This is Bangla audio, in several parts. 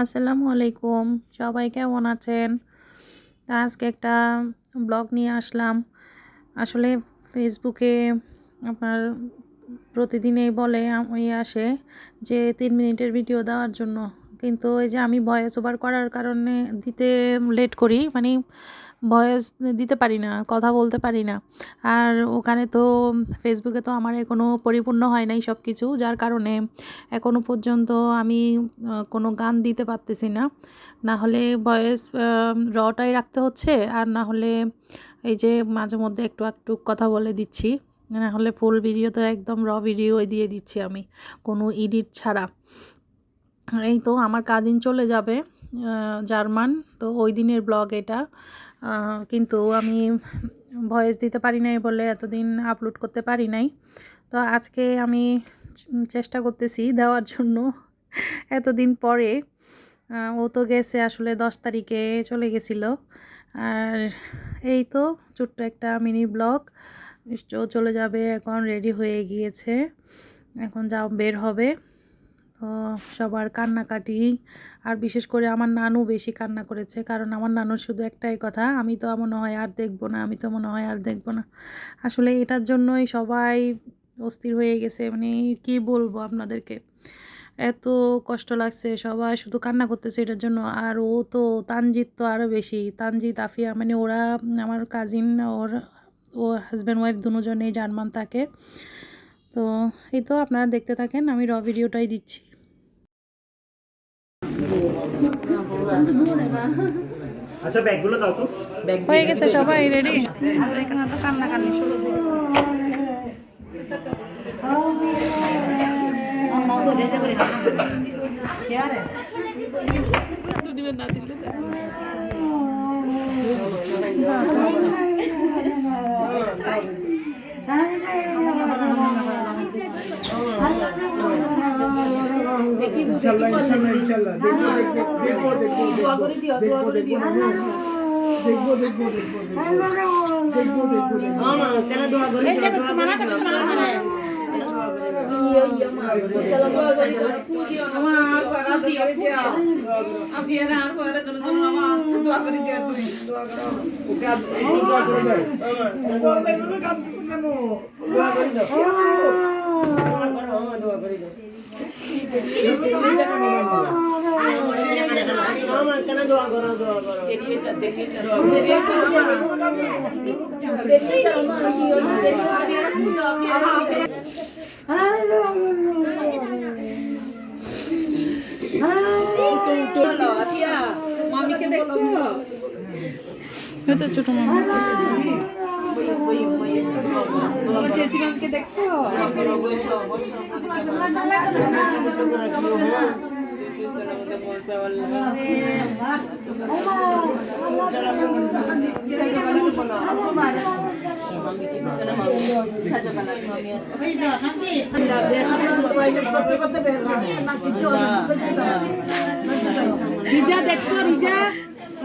আসসালামু আলাইকুম। সবাই কেমন আছেন? আজকে একটা ব্লগ নিয়ে আসলাম। আসলে ফেসবুকে আপনার প্রতিদিনই বলে ওই আসে যে তিন মিনিটের ভিডিও দেওয়ার জন্য। কিন্তু এই যে আমি ভয়েস ওভার করার কারণে দিতে লেট করি মানে ভয়েস দিতে পারি না, কথা বলতে পারি না। আর ওখানে তো ফেসবুকে তো আমার এখনও পরিপূর্ণ হয় নাই সব কিছু যার কারণে এখনও পর্যন্ত আমি কোনো গান দিতে পারতেছি না। না হলে ভয়েস রটাই রাখতে হচ্ছে, আর না হলে এই যে মাঝে মধ্যে একটু একটু কথা বলে দিচ্ছি, না হলে ফুল ভিডিও তো একদম র ভিডিও দিয়ে দিচ্ছি আমি, কোনো এডিট ছাড়া। এই তো আমার কাজিন চলে যাবে। জার্মান। তো ওই দিনের ব্লগ এটা। কিন্তু আমি ভয়েস দিতে পারি নাই বলে এতদিন আপলোড করতে পারি নাই। তো আজকে আমি চেষ্টা করতেছি দেওয়ার জন্য। এতদিন পরে ও তো গেছে আসলে দশ তারিখে চলে গেছিল। আর এই তো ছোট্ট একটা মিনি ব্লগ। চলে যাবে, এখন রেডি হয়ে গিয়েছে। এখন যা বের হবে। তো সবার কান্নাকাটি। আর বিশেষ করে আমার নানু বেশি কান্না করেছে, কারণ আমার নানুর শুধু একটাই কথা, আমি তো মনে হয় আর দেখব না, আমি তো মনে হয় আর দেখব না। আসলে এটার জন্যই সবাই অস্থির হয়ে গেছে মানে কি বলব আপনাদেরকে? এত কষ্ট লাগছে, সবাই শুধু কান্না করতেছে এটার জন্য। আর ও তো, তানজিৎ তো আরও বেশি। তানজিৎ, আফিয়া মানে ওরা, আমার কাজিন ওর, ও হাজব্যান্ড ওয়াইফ দুজনেই জার্মান থাকে। তো, এই তো আপনারা দেখতে থাকেন, আমি র ভিডিওটাই দিচ্ছি। আচ্ছা ব্যাগগুলো দাও তো। হয়ে গেছে সবাই হ্যাঁ, রেডি এখানে কান্না কান্নাকানি শুরু হয়ে গেছে। না ইনশাআল্লাহ ইনশাআল্লাহ ইনশাআল্লাহ দেখব দেখব দেখব দেখব দেখব দেখব দেখব দেখব দেখব দেখব দেখব আর একটু দোয়া করে দাও বলতে তুমি কাঁদতেছো কেন দোয়া করে দাও মামিকে দেখছ তো ছোটো মামা। দেখছ রিজা দেখছ রিজা?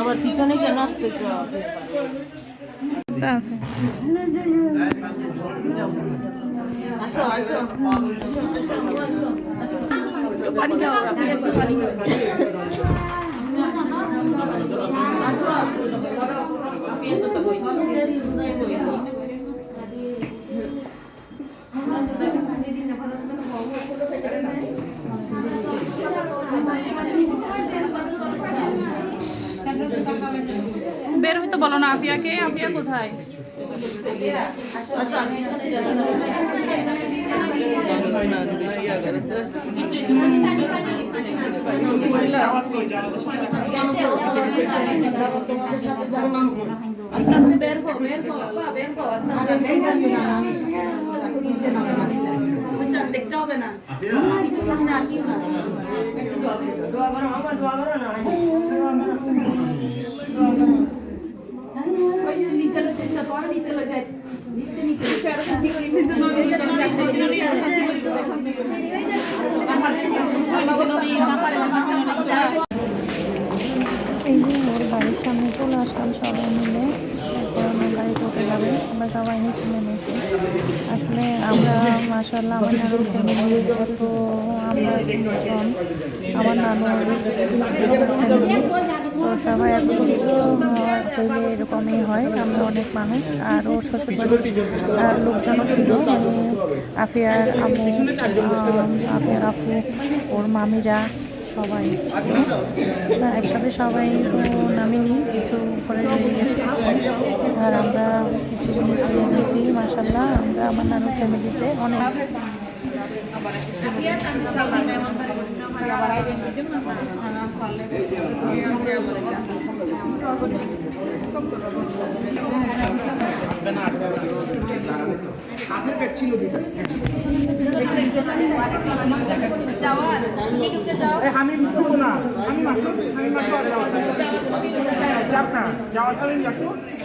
আমার পিছনে কেন আসতেছো তা আছে আসো আসো পানি খাও আপনি একটু পানি খাও আসো আপনি এত তো কই বের হইতে বলো না, আফিয়াকে। আফিয়া কোথায়? আসো আস্তে দেখতে হবে না দোয়া করো না এই যে ওর বাড়ির সামনে চলে আসলাম সবাই মিলে এখন আমার বাড়িতে উঠে যাবে আমরা সবাই নিচে নেমেছি আসলে আমরা মাসাল্লাহ আমার নানুর ফ্যামিলি এত আমরা আমার নানু ফ্যামিলি তো সবাই হইলে এরকমই হয়। আমরা অনেক মানুষ আর ওর আর লোকজনও ছিল। আফিয়ার আহ, আফিয়ার আপু ওর মামিরা সবাই। একসাথে সবাই তো নামিনি কিছু করে আর আমরা কিছু জিনিস নিয়ে মাসাল্লাহ আমরা আমার নানু ফ্যামিলিতে অনেক। হাতের পেট ছিল যাওয়ার আমি না আমি মাসুম আমি মাসুম আর যাওয়া যাব